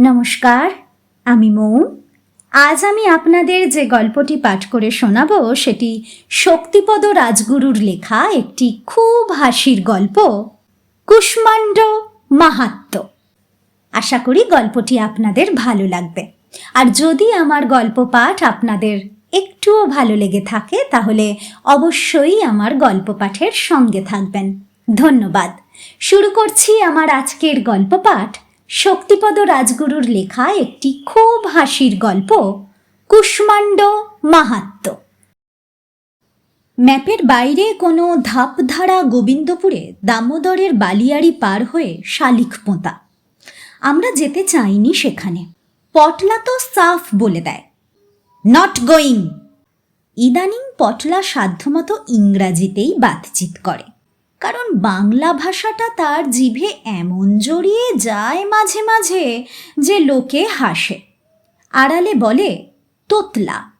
নমস্কার, আমি মৌ আজ আমি আপনাদের যে গল্পটি পাঠ করে শোনাব, সেটি শক্তিপদ রাজগুরুর লেখা একটি খুব হাসির গল্প, কুষ্মাণ্ড মাহাত্ম। আশা করি গল্পটি আপনাদের ভালো লাগবে। আর যদি আমার গল্প পাঠ আপনাদের একটুও ভালো লেগে থাকে, তাহলে অবশ্যই আমার গল্প পাঠের সঙ্গে থাকবেন। ধন্যবাদ। শুরু করছি আমার আজকের গল্প পাঠ। শক্তিপদ রাজগুরুর লেখা একটি খুব হাসির গল্প, কুষ্মাণ্ড মাহাত্ম। ম্যাপের বাইরে কোনো ধাপধারা গোবিন্দপুরে দামোদরের বালিয়াড়ি পার হয়ে শালিক পোঁতা। আমরা যেতে চাইনি সেখানে। পটলা তো সাফ বলে দেয়। নট গোয়িং ইদানিং পটলা সাধ্যমতো ইংরাজিতেই বাতচিত করে। কারণ বাংলা ভাষাটা তার জিভে এমন জড়িয়ে যায় মাঝে মাঝে যে লোকে হাসে। আড়ালে বলে, তোতলা।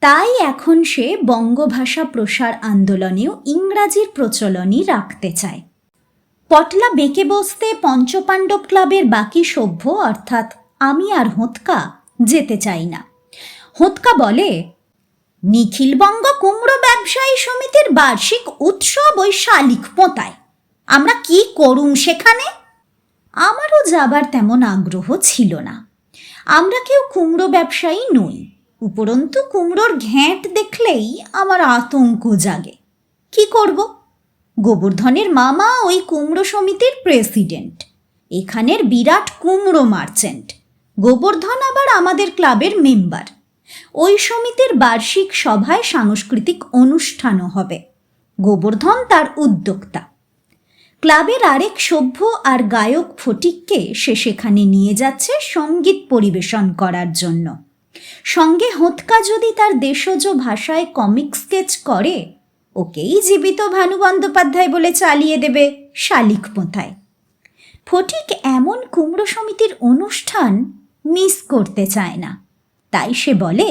তাই এখন সে বঙ্গভাষা প্রসার আন্দোলনেও ইংরাজির প্রচলনই রাখতে চায়। পটলা বেঁকে বসতে পঞ্চপাণ্ডব ক্লাবের বাকি সভ্য, অর্থাৎ আমি আর হোঁতকা, যেতে চাই না। হোঁতকা বলে নিখিলবঙ্গ কুমড়ো ব্যবসায়ী সমিতির বার্ষিক উৎসব ওই শালিক পোঁতায়। আমরা কি করুম সেখানে? আমারও যাবার তেমন আগ্রহ ছিল না। আমরা কেউ কুমড়ো ব্যবসায়ী নই, উপরন্তু কুমড়োর ঘ্যাঁট দেখলেই আমার আতঙ্ক জাগে। কি করব? গোবর্ধনের মামা ওই কুমড়ো সমিতির প্রেসিডেন্ট। এখানের বিরাট কুমড়ো মার্চেন্ট। গোবর্ধন আবার আমাদের ক্লাবের মেম্বার। ওই সমিতির বার্ষিক সভায় সাংস্কৃতিক অনুষ্ঠানও হবে। গোবর্ধন তার উদ্যোক্তা। ক্লাবের আরেক সভ্য আর গায়ক ফটিককে সে সেখানে নিয়ে যাচ্ছে সংগীত পরিবেশন করার জন্য। সঙ্গে হোঁতকা যদি তার দেশজ ভাষায় কমিক স্কেচ করে, ওকেই জীবিত ভানু বন্দ্যোপাধ্যায় বলে চালিয়ে দেবে শালিক পোথায়। ফটিক এমন কুমড়ো সমিতির অনুষ্ঠান মিস করতে চায় না। তাই সে বলে,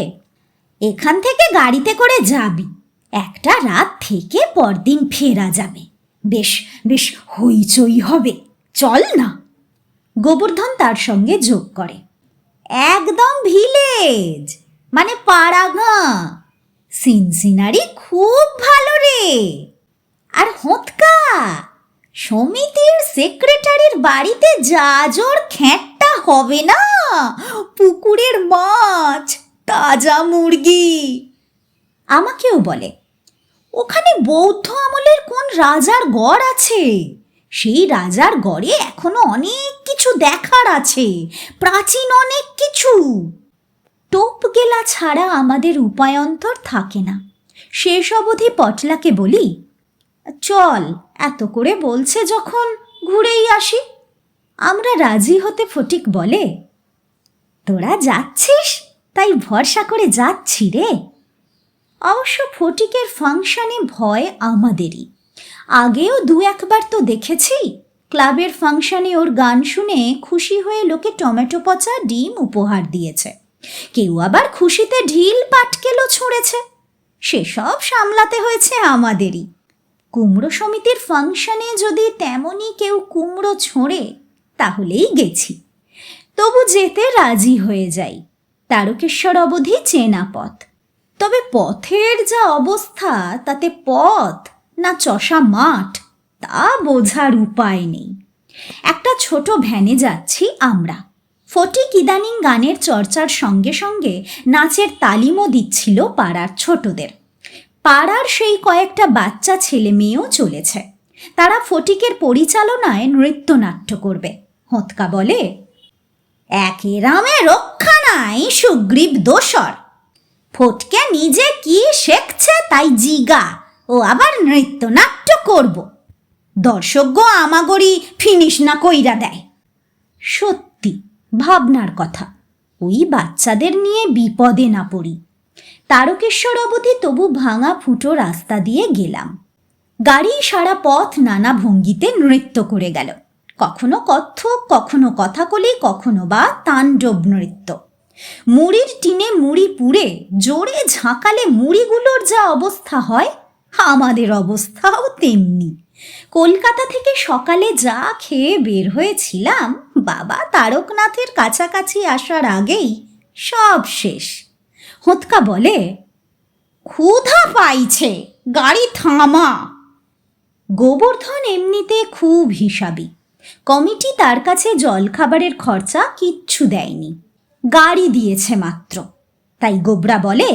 এখান থেকে গাড়িতে করে যাবি। একটা রাত থেকে পরদিন ফেরা যাবে। বেশ বেশ হইচই হবে। চল না। গোবর্ধন তার সঙ্গে যোগ করে, একদম ভিলেজ মানে পাড়াগাঁ সিনসিনারি খুব ভালো রে। আর হোঁতকা, সমিতির সেক্রেটারির বাড়িতে যা জোর খ্যাঁটটা হবে না। পুকুরের মাছ, তাজা মুরগি। আমাকেও বলে, ওখানে বৌদ্ধ আমলের কোন রাজার গড় আছে? সেই রাজার গড়ে এখনও অনেক কিছু দেখার আছে, প্রাচীন অনেক কিছু। টোপ গেলা ছাড়া আমাদের উপায়ন্তর থাকে না। শেষ অবধি পটলাকে বলি, চল, এত করে বলছে যখন ঘুরেই আসি। আমরা রাজি হতে ফটিক বলে। তোরা যাচ্ছিস? তাই ভরসা করে যাচ্ছি রে। অবশ্য ফটিকের ফাংশনে ভয় আমাদেরই। আগেও দু একবার তো দেখেছি, ক্লাবের ফাংশনে ওর গান শুনে খুশি হয়ে লোকে টমেটো পচা ডিম উপহার দিয়েছে। কেউ আবার খুশিতে ঢিল পাটকেলও ছুঁড়েছে। সেসব সামলাতে হয়েছে আমাদেরই। কুমড়ো সমিতির ফাংশনে যদি তেমনই কেউ কুমড়ো ছোঁড়ে তাহলেই গেছি। তবু যেতে রাজি হয়ে যাই। তারকেশ্বর অবধি চেনা পথ। তবে পথের যা অবস্থা, তাতে পথ না চষা মাঠ, তা বোঝার উপায় নেই। একটা ছোট ভ্যানে যাচ্ছি আমরা। ফটিক ইদানিং গানের চর্চার সঙ্গে সঙ্গে নাচের তালিমও দিচ্ছিল পাড়ার ছোটদের। পাড়ার সেই কয়েকটা বাচ্চা ছেলে মেয়েও চলেছে। তারা ফটিকের পরিচালনায় নৃত্যনাট্য করবে। হোঁতকা বলে, একে রামে রক্ষা নাই, সুগ্রীব দোসর ফটকে নিজে কি শেখছে তাই জিগা, ও আবার নৃত্যনাট্য করব। দর্শকগ আমাগরি ফিনিশ না কইরা দেয়। সত্যি, ভাবনার কথা, ওই বাচ্চাদের নিয়ে বিপদে না পড়ি। তারকেশ্বর অবধি তবু ভাঙা ফুটো রাস্তা দিয়ে গেলাম। গাড়ি সারা পথ নানা ভঙ্গিতে নৃত্য করে গেল। কখনো কত্থক কখনো কথাকলি, কখনো বা তাণ্ডব নৃত্য। মুড়ির টিনে মুড়ি পুড়ে, জোরে ঝাঁকালে মুড়িগুলোর যা অবস্থা হয়, আমাদের অবস্থাও তেমনি। কলকাতা থেকে সকালে যা খেয়ে বের হয়েছিলাম, বাবা তারকনাথের কাছাকাছি আসার আগেই সব শেষ। হোঁতকা বলে, ক্ষুধা পাইছে, গাড়ি থামা। গোবর্ধন এমনিতে খুব হিসাবি। কমিটি তার কাছে জলখাবারের খরচা কিচ্ছু দেয়নি। গাড়ি দিয়েছে মাত্র। তাই গোবরা বলে,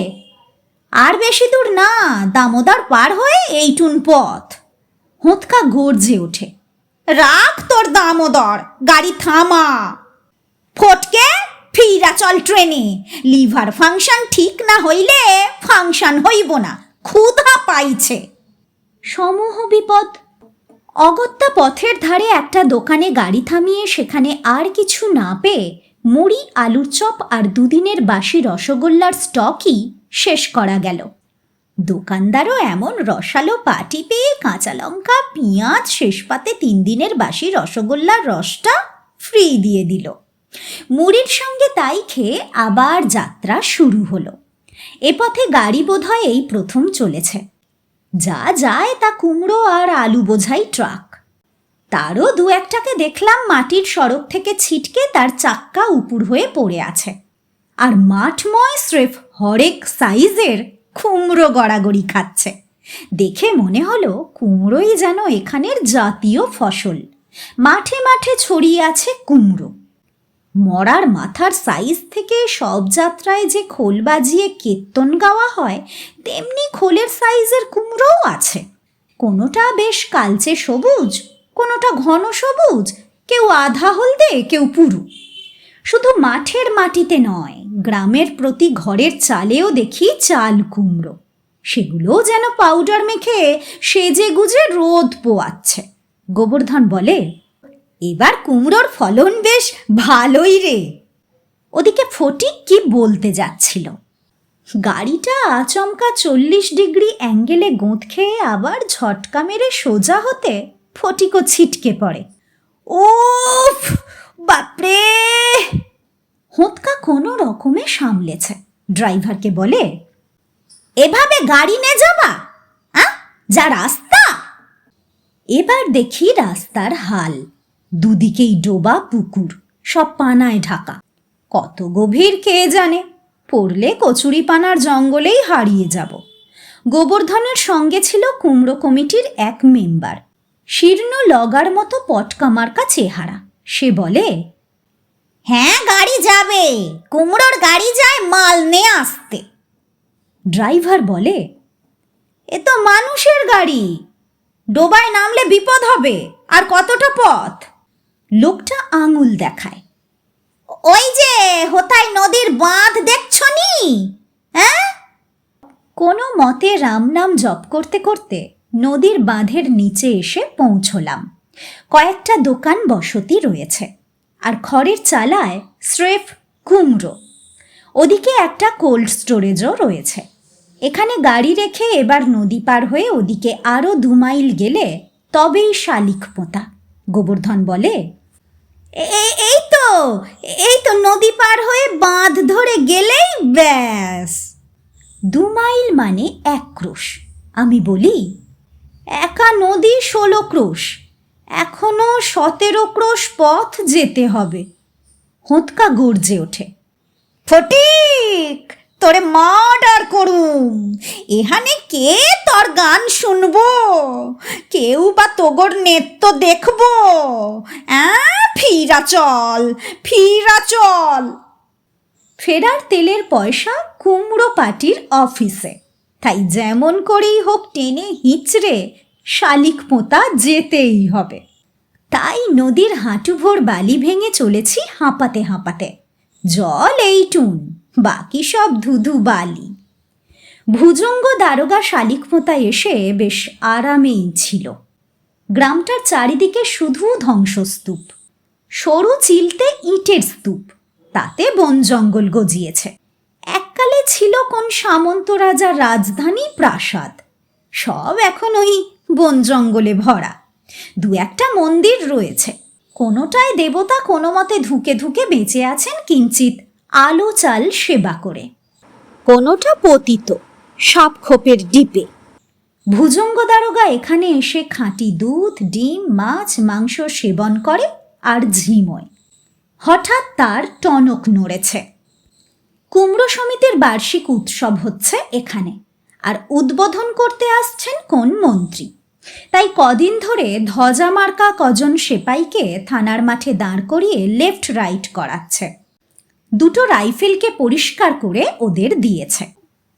আর বেশি দূর না, দামোদর পার হয়ে এইটুন পথ। হোঁতকা গর্জে ওঠে, রাখ তোর দামোদর, গাড়ি থামা। ফটকে ফিরা চল ট্রেনে, লিভার ফাংশন ঠিক না হইলে ফাংশন হইব না, ক্ষুধা পাইছে। সমূহ বিপদ অগত্যা পথের ধারে একটা দোকানে গাড়ি থামিয়ে সেখানে আর কিছু না পেয়ে মুড়ি, আলুর চপ আর দুদিনের বাসি রসগোল্লার স্টকই শেষ করা গেল। দোকানদারও এমন রসালো পাটি পেয়ে কাঁচা লঙ্কা, পেঁয়াজ শেষ পাতে তিন দিনের বাসি রসগোল্লার রসটা ফ্রি দিয়ে দিল। মুড়ির সঙ্গে তাই খেয়ে আবার যাত্রা শুরু হলো। এ পথে গাড়ি বোধহয় এই প্রথম চলেছে। যা যায় তা কুমড়ো আর আলু বোঝাই ট্রাক। তারও দু একটাকে দেখলাম মাটির সড়ক থেকে ছিটকে তার চাক্কা উপুর হয়ে পড়ে আছে। আর মাঠময় স্রেফ হরেক সাইজের কুমড়ো গড়াগড়ি খাচ্ছে। দেখে মনে হলো কুমড়োই যেন এখানের জাতীয় ফসল। মাঠে মাঠে ছড়িয়ে আছে কুমড়ো। মরার মাথার সাইজ থেকে সব যাত্রায় যে খোল বাজিয়ে কীর্তন গাওয়া হয়, তেমনি খোলের সাইজের কুমড়োও আছে। কোনোটা বেশ কালচে সবুজ, কোনোটা ঘন সবুজ, কেউ আধা হলদে, কেউ পুরু। শুধু মাঠের মাটিতে নয়, গ্রামের প্রতি ঘরের চালেও দেখি চাল কুমড়ো। সেগুলোও যেন পাউডার মেখে সেজে গুজে রোদ পোয়াচ্ছে। গোবর্ধন বলে এবার কুমড়োর ফলন বেশ ভালোই রে। ওদিকে ফটিক কি বলতে যাচ্ছিল? গাড়িটা আচমকা চল্লিশ ডিগ্রি অ্যাঙ্গেলে গোঁত খেয়ে আবার ঝটকা মেরে সোজা হতে ফটিকও ছিটকে পড়ে। উফ বাপরে! হোঁতকা কোনো রকমে সামলেছে। ড্রাইভারকে বলে, এভাবে গাড়ি নে যাবা যা রাস্তা! এবার দেখি রাস্তার হাল। দুদিকেই ডোবা পুকুর, সব পানায় ঢাকা। কত গভীর কে জানে, পড়লে কচুরি পানার জঙ্গলেই হারিয়ে যাব। গোবর্ধনের সঙ্গে ছিল কুমড়ো কমিটির এক মেম্বার। শীর্ণ লগার মতো পটকামার্কা চেহারা। সে বলে হ্যাঁ গাড়ি যাবে। কুমড়োর গাড়ি যায় মাল নিয়ে আসতে। ড্রাইভার বলে, এ তো মানুষের গাড়ি। ডোবায় নামলে বিপদ হবে। আর কতটা পথ? লোকটা আঙুল দেখায়। ওই যে হোতাই নদীর বাঁধ দেখছ নি? হ্যাঁ? কোনো মতে রাম নাম জপ করতে করতে নদীর বাঁধের নিচে এসে পৌঁছলাম। কয়েকটা দোকান বসতি রয়েছে আর খড়ের চালায় স্রেফ কুমড়ো। ওদিকে একটা কোল্ড স্টোরেজও রয়েছে। এখানে গাড়ি রেখে এবার নদী পার হয়ে ওদিকে আরও দু মাইল গেলে তবেই শালিক পোঁতা, গোবর্ধন বলে "এ- এ- এই তো এই তো নদী পার হয়ে বাঁধ ধরে গেলেই ব্যাস। দু মাইল মানে এক ক্রোশ। আমি বলি, একা নদী ষোলো ক্রোশ। এখনও সতেরো ক্রোশ পথ যেতে হবে। হোঁতকা গর্জে ওঠে। ফটিক! তোরে মার্ডার করুম। এখানে কে তোর গান শুনব? কেউ বা তোগর নেত্য দেখব? অ্যাঁ, ফিরা চল ফিরা চল। ফেরার তেলের পয়সা কুমড়ো পাটির অফিসে। তাই যেমন করেই হোক টেনে হিচড়ে শালিক পোঁতা যেতেই হবে। তাই নদীর হাঁটুভোর বালি ভেঙে চলেছি হাঁপাতে হাঁপাতে। জল এই টুন বাকি সব ধুধু বালি। ভুজঙ্গ দারোগা শালিক পোঁতা এসে বেশ আরামেই ছিল। গ্রামটার চারিদিকে শুধু ধ্বংসস্তূপ। সরু চিলতে ইটের স্তূপ, তাতে বন জঙ্গল গজিয়েছে। এককালে ছিল কোন সামন্ত রাজার রাজধানী প্রাসাদ। সব এখন ওই বন জঙ্গলে ভরা। দু একটা মন্দির রয়েছে। কোনোটায় দেবতা কোনো মতে ধুকে ধুকে বেঁচে আছেন কিঞ্চিত আলো চাল সেবা করে। কোনোটা পতিত, সাপ খোপের ডিপে। ভুজঙ্গ দারোগা এখানে এসে খাঁটি দুধ, ডিম, মাছ, মাংস সেবন করে আর ঝিমোয়। হঠাৎ তার টনক নড়েছে। কুমড়ো সমিতির বার্ষিক উৎসব হচ্ছে এখানে আর উদ্বোধন করতে আসছেন কোন মন্ত্রী? তাই কদিন ধরে ধ্বজা মার্কা কজন সেপাইকে থানার মাঠে দাঁড় করিয়ে লেফট রাইট করাচ্ছে। দুটো রাইফেলকে পরিষ্কার করে ওদের দিয়েছে।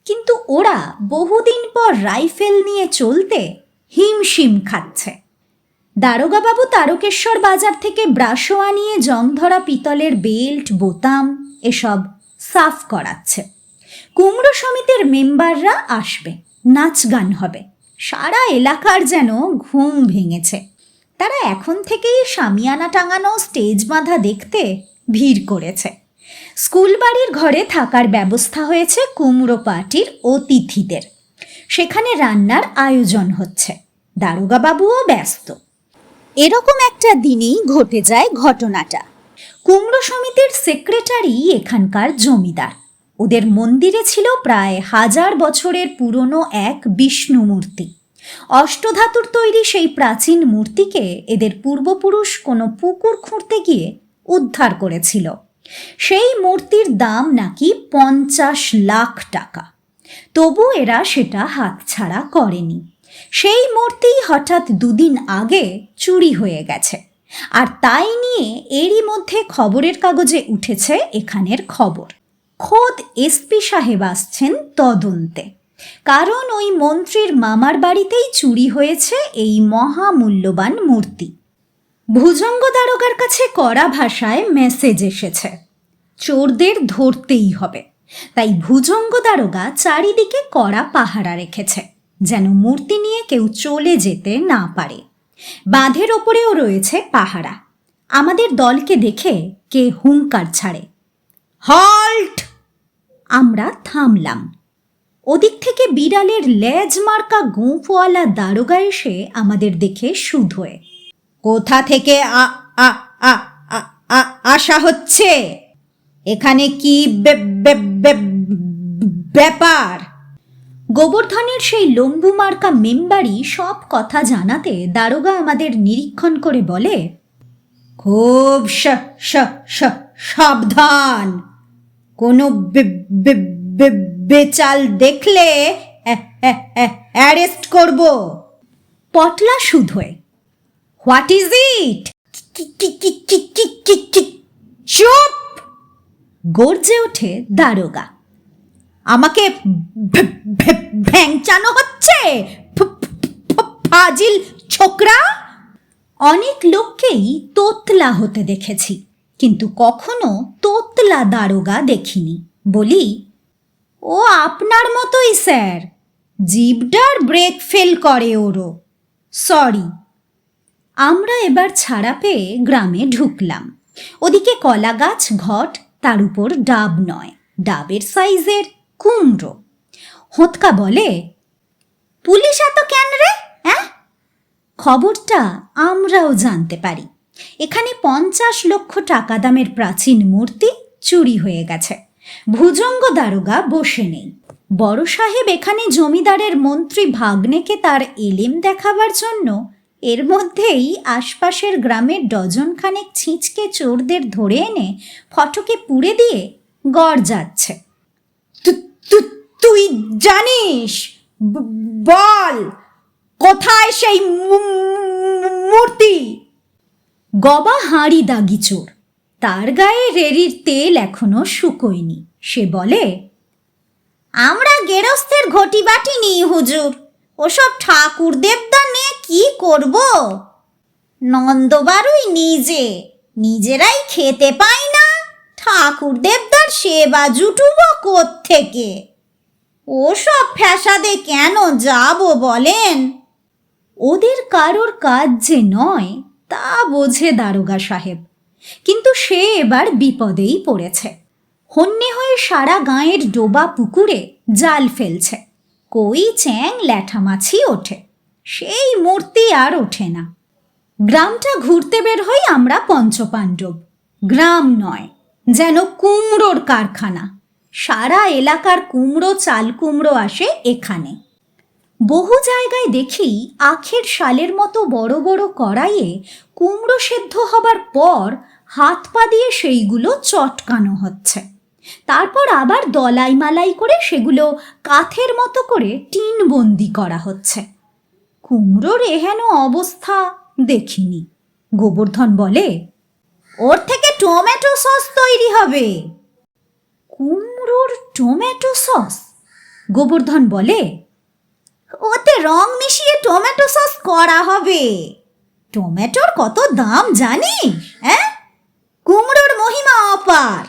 কিন্তু ওরা বহুদিন পর রাইফেল নিয়ে চলতে হিমশিম খাচ্ছে। দারোগাবাবু তারকেশ্বর বাজার থেকে ব্রাশো আনিয়ে জং ধরা পিতলের বেল্ট, বোতাম এসব সাফ করাচ্ছে। কুমড়ো সমিতির মেম্বাররা আসবে, নাচ গান হবে। সারা এলাকার যেন ঘুম ভেঙেছে। তারা এখন থেকেই সামিয়ানা টাঙানো স্টেজ বাঁধা দেখতে ভিড় করেছে। স্কুল বাড়ির ঘরে থাকার ব্যবস্থা হয়েছে কুমড়ো পার্টির অতিথিদের। সেখানে রান্নার আয়োজন হচ্ছে। দারোগাবাবুও ব্যস্ত। এরকম একটা দিনেই ঘটে যায় ঘটনাটা। কুমড়ো সমিতির সেক্রেটারি এখানকার জমিদার। ওদের মন্দিরে ছিল প্রায় হাজার বছরের পুরনো এক বিষ্ণু মূর্তি। অষ্টধাতুর তৈরি সেই প্রাচীন মূর্তিকে এদের পূর্বপুরুষ কোনো পুকুর খুঁড়তে গিয়ে উদ্ধার করেছিল। সেই মূর্তির দাম নাকি পঞ্চাশ লাখ টাকা। তবু এরা সেটা হাতছাড়া করেনি। সেই মূর্তি হঠাৎ দুদিন আগে চুরি হয়ে গেছে। আর তাই নিয়ে এরই মধ্যে খবরের কাগজে উঠেছে এখানের খবর। খোদ এসপি সাহেব আসছেন তদন্তে। কারণ ওই মন্ত্রীর মামার বাড়িতেই চুরি হয়েছে এই মহামূল্যবান মূর্তি। ভুজঙ্গ দারোগার কাছে কড়া ভাষায় মেসেজ এসেছে। চোরদের ধরতেই হবে। তাই ভুজঙ্গ দারোগা চারিদিকে কড়া পাহারা রেখেছে, যেন মূর্তি নিয়ে কেউ চলে যেতে না পারে। বাঁধের ওপরেও রয়েছে পাহারা। আমাদের দলকে দেখে কে হুঙ্কার ছাড়ে। হল্ট আমরা থামলাম। ওদিক থেকে বিড়ালের লেজ মার্কা গোঁফওয়ালা দারোগা এসে আমাদের দেখে শুধোয়। কোথা থেকে আ আসা হচ্ছে? এখানে কি ব্যাপার? গোবর্ধনের সেই লম্বু মার্কা মেম্বারই সব কথা জানাতে দারোগা আমাদের নিরীক্ষণ করে বলে খুব সাবধান। কোনো বে- বে- বে- বেচাল দেখলে অ্যারেস্ট করব। পটলা শুধোয় হোয়াট ইজ ইট চুপ গর্জে ওঠে দারোগা। আমাকে ভ্যাংচানো হচ্ছে? ফাজিল ছোকরা? অনেক লোককেই তোতলা হতে দেখেছি, কিন্তু কখনো তোতলা দারোগা দেখিনি। বলি, ও আপনার মতোই, স্যার। জিবডার ব্রেক ফেল করে ওরও। সরি আমরা এবার ছাড়া পেয়ে গ্রামে ঢুকলাম। ওদিকে কলা গাছ ঘট, তার উপর ডাব নয়, ডাবের সাইজের কুমড়ো। হোঁতকা বলে, পুলিশ এত কেন রে হ্যাঁ খবরটা আমরাও জানতে পারি। এখানে পঞ্চাশ লক্ষ টাকা দামের প্রাচীন মূর্তি চুরি হয়ে গেছে। ভুজঙ্গ দারোগা বসে নেই। বড় সাহেব এখানে জমিদারের মন্ত্রী ভাগ্নেকে তার এলেম দেখাবার জন্য এর মধ্যেই আশপাশের গ্রামের ডজন খানেক ছিঁচকে চোরদের ধরে এনে ফটকে পুড়ে দিয়ে গড় যাচ্ছে। তুই জানিস? বল, কোথায় সেই মূর্তি? গবা হাঁড়ি দাগি চোর, তার গায়ে রেড়ির তেল এখনও শুকোয়নি। সে বলে, আমরা গেরস্তের ঘটি বাটি নিই, হুজুর। ওসব ঠাকুর দেবতা নিয়ে কি করব? নন্দবারুই নিজে, নিজেরাই খেতে পাই না। ঠাকুর দেবতার সেবা জুটুব থেকে ওসব ফ্যাসাদে কেন যাব বলেন? ওদের কারোর কাজ যে নয়, তা বোঝে দারোগা সাহেব। কিন্তু সে এবার বিপদেই পড়েছে। হন্যে হয়ে সারা গাঁয়ের ডোবা পুকুরে জাল ফেলছে। কই চ্যাং ল্যাঠা মাছি ওঠে। সেই মূর্তি আর ওঠে না। গ্রামটা ঘুরতে বের হই আমরা পঞ্চপাণ্ডব। গ্রাম নয়, যেন কুমড়োর কারখানা। সারা এলাকার কুমড়ো চাল কুমড়ো আসে এখানে। বহু জায়গায় দেখি আখের শালের মতো বড় বড় কড়াইয়ে কুমড়ো সেদ্ধ হবার পর হাত পা দিয়ে সেইগুলো চটকানো হচ্ছে। তারপর আবার দলাই মালাই করে সেগুলো কাথের মতো করে টিন বন্দি করা হচ্ছে। কুমড়োর এহেন অবস্থা দেখিনি। গোবর্ধন বলে, ওর থেকে টমেটো সস তৈরি হবে। কুমড়োর টমেটো সস? গোবর্ধন বলে, ওতে রং মিশিয়ে টমেটো সস করা হবে। টমেটোর কত দাম জানিস হ্যাঁ কুমড়োর মহিমা অপার।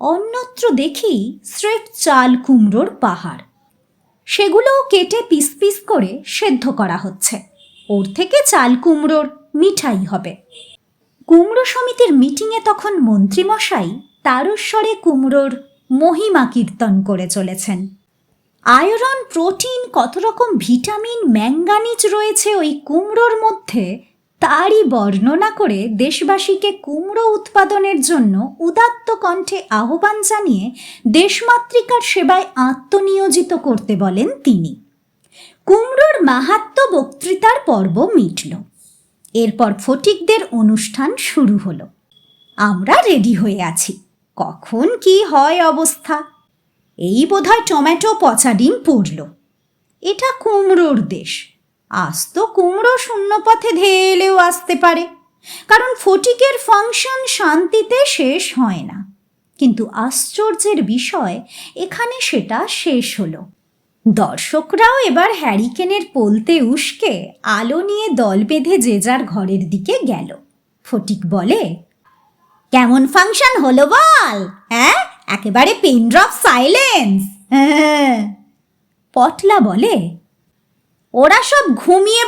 অন্যত্র দেখি স্রেফ চাল কুমড়োর পাহাড়। সেগুলোও কেটে পিস পিস করে সেদ্ধ করা হচ্ছে। ওর থেকে চাল কুমড়োর মিঠাই হবে। কুমড়ো সমিতির মিটিংয়ে তখন মন্ত্রীমশাই তারস্বরে কুমড়োর মহিমা কীর্তন করে চলেছেন। আয়রন, প্রোটিন, কত রকম ভিটামিন, ম্যাঙ্গানিজ রয়েছে ওই কুমড়োর মধ্যে তারই বর্ণনা করে দেশবাসীকে কুমড়ো উৎপাদনের জন্য উদাত্ত কণ্ঠে আহ্বান জানিয়ে দেশমাতৃকার সেবায় আত্মনিয়োজিত করতে বলেন তিনি। কুমড়োর মাহাত্ম বক্তৃতার পর্ব মিটল। এরপর ফটিকদের অনুষ্ঠান শুরু হলো। আমরা রেডি হয়ে আছি। কখন কি হয় অবস্থা? এই বোধহয় টমেটো, পচা ডিম পড়ল। এটা কুমড়োর দেশ। আস্ত কুমড়ো শূন্য পথে ধেয়ে এলেও আসতে পারে। কারণ ফটিকের ফাংশন শান্তিতে শেষ হয় না। কিন্তু আশ্চর্যের বিষয়, এখানে সেটা শেষ হলো। দর্শকরাও এবার হ্যারিকেনের পোলতে উস্কে আলো নিয়ে দল বেঁধে যে যার ঘরের দিকে গেল। ফটিক বলে, কেমন ফাংশন হলো বল হ্যাঁ? একেবারে পিন ড্রপ সাইলেন্স হ্যাঁ? পটলা বলে ওরা সব ঘুমিয়ে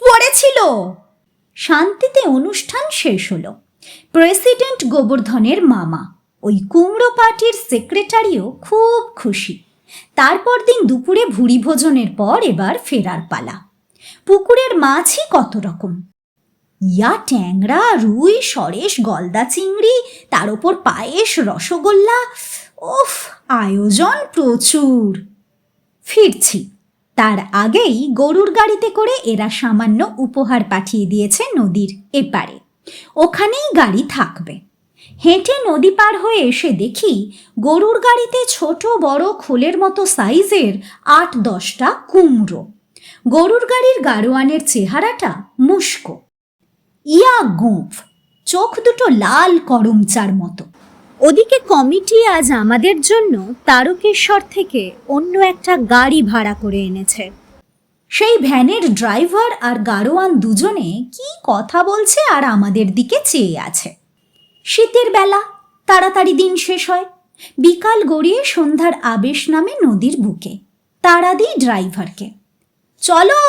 পড়েছিল। শান্তিতে অনুষ্ঠান শেষ হলো। প্রেসিডেন্ট গোবর্ধনের মামা, ওই কুমড়ো পার্টির সেক্রেটারিও খুব খুশি। তারপর দিন দুপুরে ভুরি ভোজনের পর এবার ফেরার পালা। পুকুরের মাছই কত রকম। ইয়া ট্যাংরা, রুই, সরেশ, গলদা চিংড়ি, তার ওপর পায়েস, রসগোল্লা ওফ আয়োজন প্রচুর। ফিরছি। তার আগেই গরুর গাড়িতে করে এরা সামান্য উপহার পাঠিয়ে দিয়েছে নদীর এপারে। ওখানেই গাড়ি থাকবে। হেঁটে নদী পার হয়ে এসে দেখি গরুর গাড়িতে ছোট বড় খোলের মতো সাইজের আট দশটা কুমড়ো। গরুর গাড়ির গাড়োয়ানের চেহারাটা মুস্কো। ইয়া গুঁফ, চোখ দুটো লাল করমচার মতো। ওদিকে কমিটি আজ আমাদের জন্য তারকেশ্বর থেকে অন্য একটা গাড়ি ভাড়া করে এনেছে। সেই ভ্যানের ড্রাইভার আর গাড়োয়ান দুজনে কি কথা বলছে আর আমাদের দিকে চেয়ে আছে। শীতের বেলা, তাড়াতাড়ি দিন শেষ হয়। বিকাল গড়িয়ে সন্ধ্যার আবেশ নামে নদীর বুকে, তাড়া দিই ড্রাইভারকে। চলো,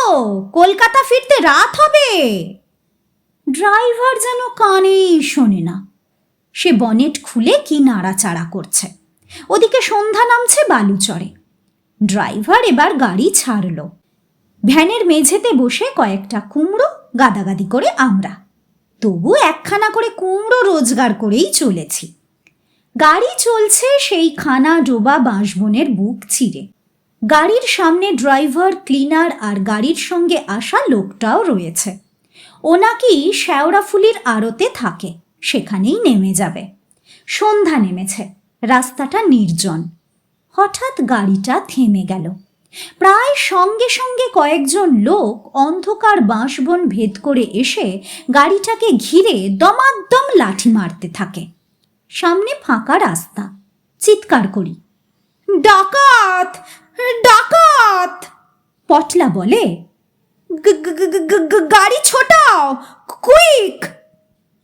কলকাতা ফিরতে রাত হবে। ড্রাইভার যেন কানেই শোনে না। সে বনেট খুলে কি নাড়াচাড়া করছে। ওদিকে সন্ধ্যা নামছে বালুচরে ড্রাইভার এবার গাড়ি ছাড়ল। ভ্যানের মেঝেতে বসে কয়েকটা কুমড়ো গাদাগাদি করে আমরা। তবু একখানা করে কুমড়ো রোজগার করেই চলেছি। গাড়ি চলছে সেই খানা ডোবা বাঁশবনের বুক চিরে। গাড়ির সামনে ড্রাইভার, ক্লিনার আর গাড়ির সঙ্গে আসা লোকটাও রয়েছে। ও নাকি শ্যাওড়াফুলির আড়তে থাকে। সেখানেই নেমে যাবে। সন্ধ্যা নেমেছে। রাস্তাটা নির্জন। হঠাৎ গাড়িটা থেমে গেল। প্রায় সঙ্গে সঙ্গে কয়েকজন লোক অন্ধকার বাঁশবন ভেদ করে এসে গাড়িটাকে ঘিরে দমাদ্দম লাঠি মারতে থাকে। সামনে ফাঁকা রাস্তা। চিৎকার করি, ডাকাত! ডাকাত! পটলা বলে "গ- গ- গ- গ- গ- গাড়ি ছোটাও! কুইক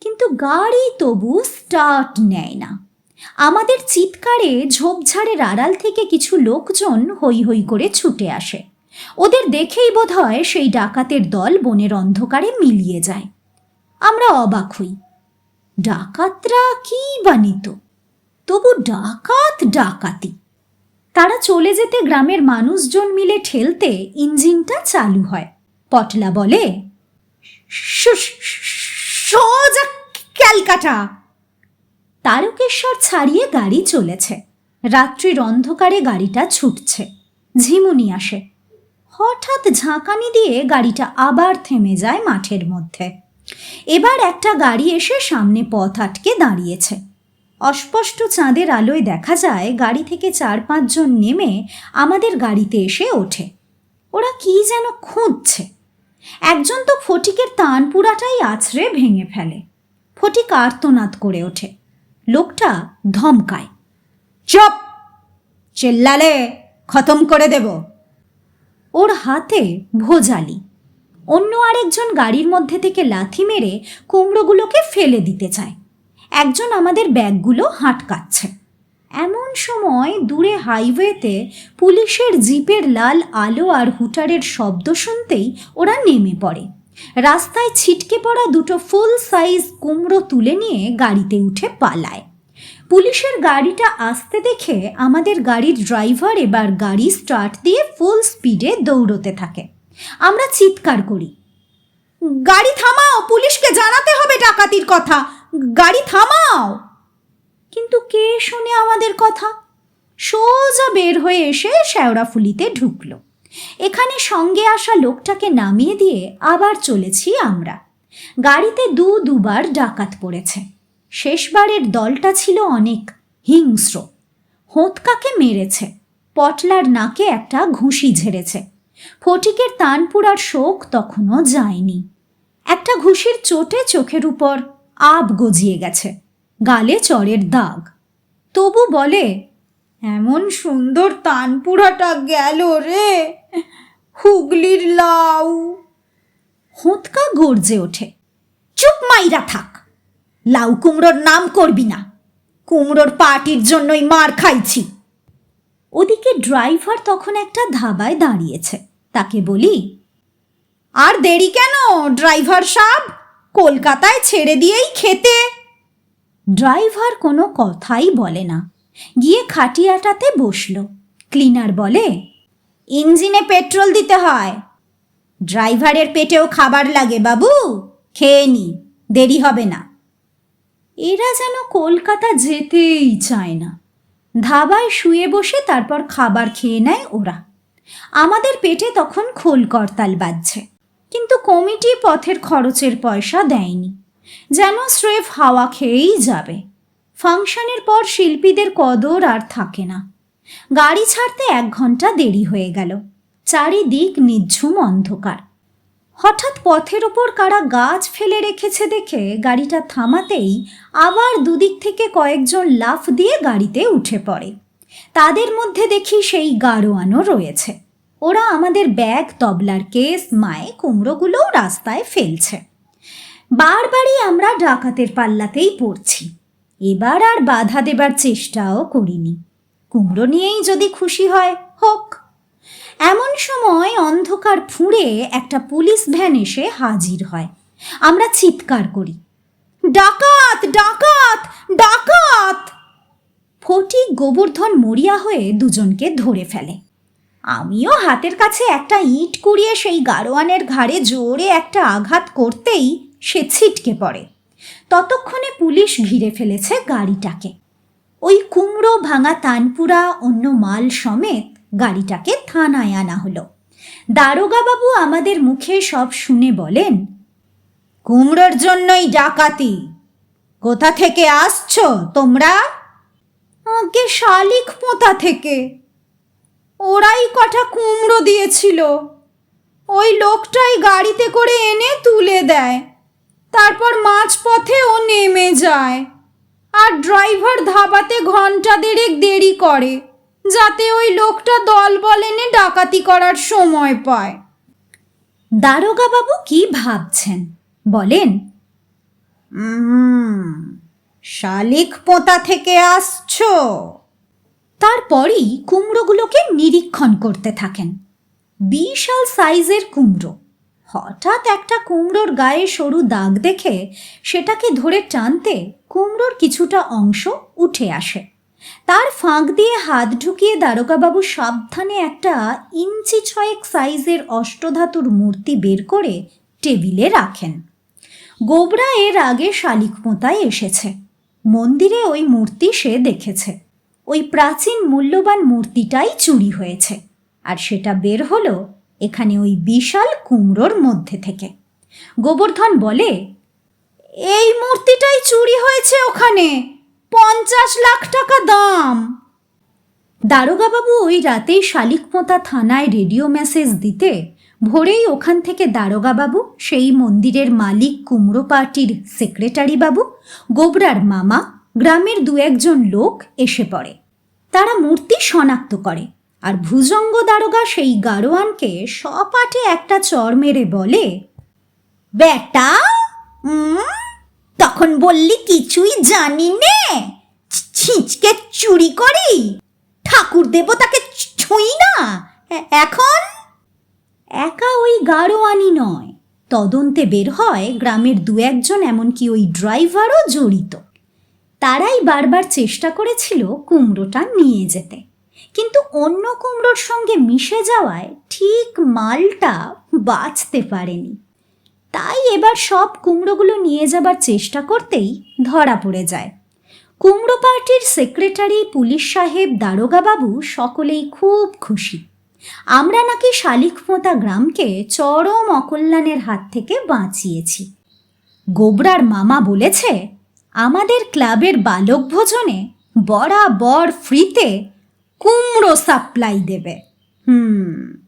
কিন্তু গাড়ি তবু স্টার্ট নেয় না। আমাদের চিৎকারে ঝোপঝাড়ের আড়াল থেকে কিছু লোকজন হই হই করে ছুটে আসে। ওদের দেখেই বোধ হয় সেই ডাকাতের দল বনের অন্ধকারে মিলিয়ে যায়। আমরা অবাক হই। ডাকাতরা কি বানিত তবু ডাকাত ডাকাতি। তারা চলে যেতে গ্রামের মানুষজন মিলে ঠেলতে ইঞ্জিনটা চালু হয়। পটলা বলে "সো- সোজা ক্যালকাটা। তারকেশ্বর ছাড়িয়ে গাড়ি চলেছে। রাত্রির অন্ধকারে গাড়িটা ছুটছে। ঝিমুনি আসে। হঠাৎ ঝাঁকানি দিয়ে গাড়িটা আবার থেমে যায় মাঠের মধ্যে। এবার একটা গাড়ি এসে সামনে পথ আটকে দাঁড়িয়েছে। অস্পষ্ট চাঁদের আলোয় দেখা যায়, গাড়ি থেকে চার পাঁচজন নেমে আমাদের গাড়িতে এসে ওঠে। ওরা কি যেন খুঁজছে। একজন তো ফটিকের তান পুরাটাই আছড়ে ভেঙে ফেলে। ফটিক আর্তনাদ করে ওঠে। লোকটা ধমকায়, চপ! চেল্লালে খতম করে দেব। ওর হাতে ভোজালি। অন্য আরেকজন গাড়ির মধ্যে থেকে লাথি মেরে কুমড়োগুলোকে ফেলে দিতে চায়। একজন আমাদের ব্যাগগুলো হাঁটকাচ্ছে। এমন সময় দূরে হাইওয়েতে পুলিশের জিপের লাল আলো আর হুটারের শব্দ শুনতেই ওরা নেমে পড়ে। রাস্তায় ছিটকে পড়া দুটো ফুল সাইজ কুমড়ো তুলে নিয়ে গাড়িতে উঠে পালায়। পুলিশের গাড়িটা আসতে দেখে আমাদের গাড়ির ড্রাইভার এবার গাড়ি স্টার্ট দিয়ে ফুল স্পিডে দৌড়তে থাকে। আমরা চিৎকার করি, গাড়ি থামাও, পুলিশকে জানাতে হবে ডাকাতির কথা। গাড়ি থামাও! কিন্তু কে শুনে আমাদের কথা? সোজা বের হয়ে এসে শেওড়াফুলিতে ঢুকলো। এখানে সঙ্গে আসা লোকটাকে নামিয়ে দিয়ে আবার চলেছি আমরা। গাড়িতে দু দুবার ডাকাত পড়েছে। শেষবারের দলটা ছিল অনেক হিংস্র। হোঁতকাকে মেরেছে। পটলার নাকে একটা ঘুষি ঝেড়েছে। ফটিকের তানপুরার শোক তখনও যায়নি। একটা ঘুষির চোটে চোখের উপর আব গজিয়ে গেছে। গালে চরের দাগ। তবু বলে, এমন সুন্দর তানপুরাটা গেল রে, হুগলির লাউ। হোঁতকা গর্জে ওঠে, চুপ মাইরা থাক, লাউ কুমড়োর নাম করবি না, কুমড়োর পার্টির জন্যই মার খাইছি। ওদিকে ড্রাইভার তখন একটা ধাবায় দাঁড়িয়েছে, তাকে বলি, আর দেরি কেন, ড্রাইভার সাহেব? কলকাতায় ছেড়ে দিয়েই খেতে। ড্রাইভার কোনো কথাই বলে না। গিয়ে খাটিয়াটাতে বসল। ক্লিনার বলে, ইঞ্জিনে পেট্রোল দিতে হয়। ড্রাইভারের পেটেও খাবার লাগে বাবু। খেয়ে নি, দেরি হবে না। এরা যেন কলকাতা যেতেই চায় না। ধাবায় শুয়ে বসে তারপর খাবার খেয়ে নেয় ওরা। আমাদের পেটে তখন খোল করতাল বাজছে। কিন্তু কমিটি পথের খরচের পয়সা দেয়নি। যেন স্রেফ হাওয়া খেয়েই যাবে। ফাংশনের পর শিল্পীদের কদর আর থাকে না। গাড়ি ছাড়তে এক ঘণ্টা দেরি হয়ে গেল। চারিদিক নিঝুম অন্ধকার। হঠাৎ পথের ওপর কারা গাছ ফেলে রেখেছে দেখে গাড়িটা থামাতেই আবার দুদিক থেকে কয়েকজন লাফ দিয়ে গাড়িতে উঠে পড়ে। তাদের মধ্যে দেখি সেই গাড়োয়ানও রয়েছে। ওরা আমাদের ব্যাগ, তবলার কেস, মায়ে, কুমড়োগুলোও রাস্তায় ফেলছে। বারবারই আমরা ডাকাতের পাল্লাতেই পড়ছি। এবার আর বাধা দেবার চেষ্টাও করিনি। কুমড়ো নিয়েই যদি খুশি হয়, হোক। এমন সময় অন্ধকার ফুঁড়ে একটা পুলিশ ভ্যান এসে হাজির হয়। আমরা চিৎকার করি, ডাকাত ডাকাত ডাকাত! ফটিক গোবর্ধন মরিয়া হয়ে দুজনকে ধরে ফেলে। আমিও হাতের কাছে একটা ইট কুড়িয়ে সেই গারোয়ানের ঘাড়ে জোরে একটা আঘাত করতেই সে ছিটকে পড়ে। ততক্ষণে পুলিশ ঘিরে ফেলেছে গাড়িটাকে। ওই কুমড়ো ভাঙা তানপুরা অন্য মাল সমেত গাড়িটাকে থানায় আনা হলো। দারোগাবাবু আমাদের মুখে সব শুনে বলেন, কুমড়োর জন্যই ডাকাতি। কোথা থেকে আসছো তোমরা? আগে শালিক পোঁতা থেকে। ওরাই কটা কুমড়ো দিয়েছিল। ওই লোকটাই গাড়িতে করে এনে তুলে দেয়। তারপর মাঝপথে ও নেমে যায়। আর ড্রাইভার ধাবাতে ঘণ্টা দেড়েক দেরি করে যাতে ওই লোকটা দল বল এনে ডাকাতি করার সময় পায়। দারোগা বাবু কি ভাবছেন? বলেন। "উম, শালিক পোঁতা থেকে আসছো। তারপরই কুমড়োগুলোকে নিরীক্ষণ করতে থাকেন। বিশাল সাইজের কুমড়ো। হঠাৎ একটা কুমড়োর গায়ে সরু দাগ দেখে সেটাকে ধরে টানতে কুমড়োর কিছুটা অংশ উঠে আসে। তার ফাঁক দিয়ে হাত ঢুকিয়ে দারোগাবাবু সাবধানে একটা ইঞ্চি ছয়েক সাইজের অষ্টধাতুর মূর্তি বের করে টেবিলে রাখেন। গোবরা এর আগে শালিক পোঁতায় এসেছে। মন্দিরে ওই মূর্তি সে দেখেছে। ওই প্রাচীন মূল্যবান মূর্তিটাই চুরি হয়েছে। আর সেটা বের হলো এখানে ওই বিশাল কুমড়োর মধ্যে থেকে। গোবর্ধন বলে, এই মূর্তিটাই চুরি হয়েছে ওখানে। পঞ্চাশ লাখ টাকা দাম। দারোগাবাবু ওই রাতেই শালিকপোঁতা থানায় রেডিও মেসেজ দিতে ভোরেই ওখান থেকে দারোগাবাবু, সেই মন্দিরের মালিক কুমড়ো পার্টির সেক্রেটারি বাবু, গোবরার মামা, গ্রামের দু একজন লোক এসে পড়ে। তারা মূর্তি শনাক্ত করে। আর ভুজঙ্গ দারোগা সেই গারোয়ানকে সপাটে একটা চর মেরে বলে, বেটা তখন বললি কিছুই জানি নে। ছিঁচকে চুরি করি। ঠাকুর দেবতাকে ছুঁই না। এখন? একা ওই গাড়োয়ানি নয়। তদন্তে বের হয় গ্রামের দু একজন এমনকি ওই ড্রাইভারও জড়িত। তারাই বারবার চেষ্টা করেছিল কুমড়োটা নিয়ে যেতে। কিন্তু অন্য কুমড়োর সঙ্গে মিশে যাওয়ায় ঠিক মালটা বাঁচতে পারেনি। তাই এবার সব কুমড়োগুলো নিয়ে যাবার চেষ্টা করতেই ধরা পড়ে যায়। কুমড়ো পার্টির সেক্রেটারি, পুলিশ সাহেব, দারোগাবাবু সকলেই খুব খুশি। আমরা নাকি শালিকপোঁতা গ্রামকে চরম অকল্যাণের হাত থেকে বাঁচিয়েছি। গোবরার মামা বলেছে, আমাদের ক্লাবের বালক ভোজনে বরাবর ফ্রিতে কুমড়ো সাপ্লাই দেবে। হুম।